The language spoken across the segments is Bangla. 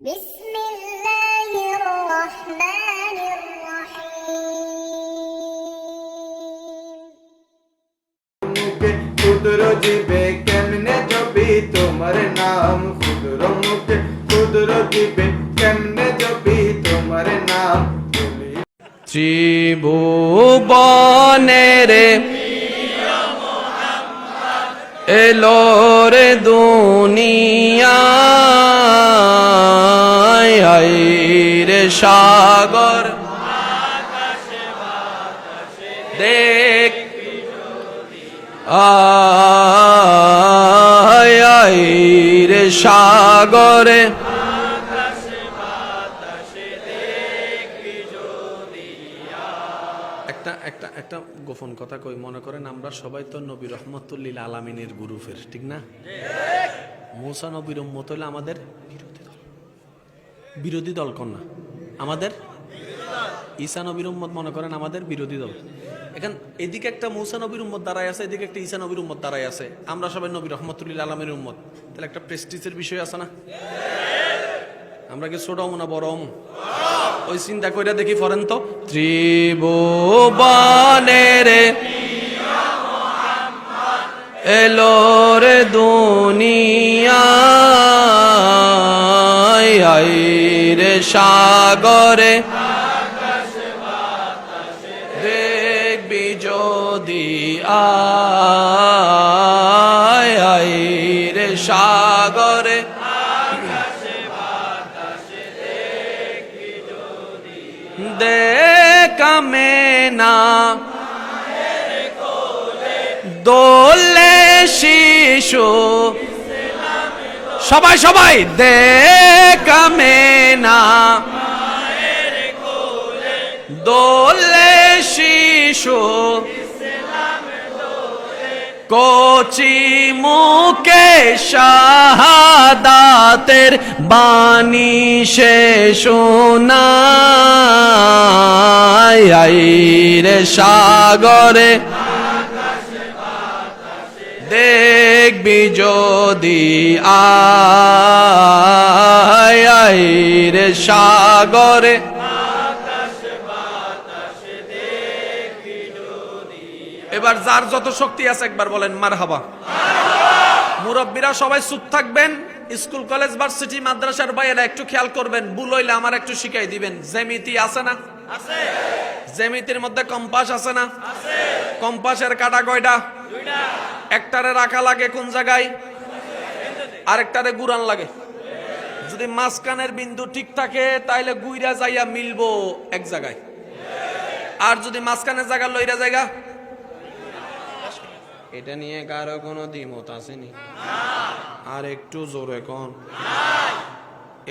بسم الله الرحمن الرحيم মুখে ক্ষুদ্র জীবে কেমনে জপি তোমার নাম ক্ষুদ্র মুখে ক্ষুদ্র জীবে কেমনে জপি তোমার নাম বলি ত্রিভুবনের এলো রে দুনিয়ায় রে সাগর। দেখ। আয় রে সাগরে। একটা একটা একটা গোপন কথা কই মনে করেন আমরা সবাই তো নবী রহমতুল্লিল আলামিনের গ্রুপের ঠিক না? মৌসা নবীর উম্মত হইলে আমাদের বিরোধী দল দল কন্যা আমাদের? ঈসা নবীর উম্মত মনে করেন আমাদের বিরোধী দল। এখন এদিকে একটা মৌসা নবীর উম্মত দাঁড়ায় আছে, এদিকে একটা ঈসা নবীর উম্মত দাঁড়ায় আছে। আমরা সবাই নবী রহমতুল্লিল আলমের উম্মত। তাহলে একটা প্রেস্টিজের বিষয় আছে না? আমরা কি ছোট হমু না বড় ওই চিন্তা কইরা দেখি ফরেন তো। ত্রিভুবনের এলো রে দুনিয়ায় সাগরে। দেখবি যদি আয় রে সাগরে। দেখামে না দোলে শিশু সবাই সবাই। না। দোলে শিশু। কচি মুকে শাহাদাতের বাণী সে শোনায়। রে সাগরে দেখবি যদি আয় আয় রে সাগরে। এবার যার যত শক্তি আছে একবার বলেন মার হাবা মুরব্বীরা সবাই চুপ থাকবেন, স্কুল, কলেজ, ভার্সিটি, মাদ্রাসার বাইরে একটু খেয়াল করবেন, ভুল হইলে আমার একটু শিখাই দিবেন। জেমিতি আছে না? জেমিতির মধ্যে কম্পাস আছে না? কম্পাসের কাটা কয়টা? একটারে রাখা লাগে কোন জায়গায়? আরেকটারে গুরান লাগে। যদি মাঝখানের বিন্দু ঠিক থাকে, তাইলে গুইরা যাইয়া মিলবো এক জায়গায়। আর যদি মাঝখানের জায়গা লইরা জায়গা এটা নিয়ে কারও কোনো দ্বিমত আসেনি। আর একটু জোরে কন।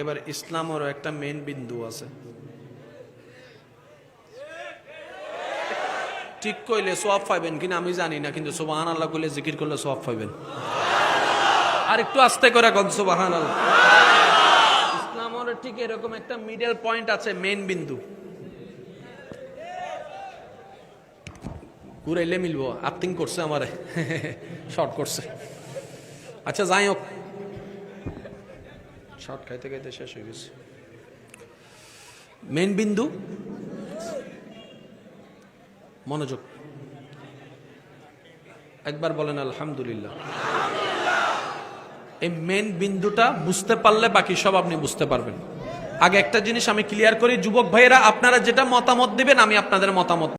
এবার ইসলামেরও একটা মেন বিন্দু আছে। ঠিক কইলে সব পাইবেন কিনা আমি জানি না, কিন্তু সুবাহান আল্লাহ কইলে জিকির করলে সব পাইবেন। আর একটু আস্তে করে কন সুবাহান আল্লাহ ইসলামের ঠিক এরকম একটা মিডল পয়েন্ট আছে মেন বিন্দু। ঘুরাইলে মিলবো আর্থিং করছে আমারে শর্ট করছে। আচ্ছা যাই হোক। শর্ট খাইতে খাইতে শেষ হয়ে গেছে। মেন বিন্দু? মনোযোগ। একবার বলেন আলহামদুলিল্লাহ। এই মেন বিন্দুটা বুঝতে পারলে বাকি সব আপনি বুঝতে পারবেন। আগে একটা জিনিস আমি ক্লিয়ার করি, যুবক ভাইয়েরা, আপনারা যেটা মতামত দিবেন, আমি আপনাদের মতামত